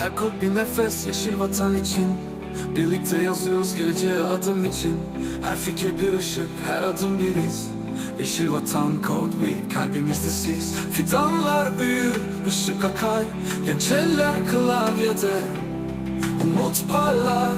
Her kod bir nefes yeşil vatan için. Birlikte yazıyoruz geleceğe adım için. Her fikir bir ışık, her adım bir iz. Yeşil vatan code we, kalbimizde siz. Fidanlar büyür, ışık akar. Genç eller klavyede Umut parlar,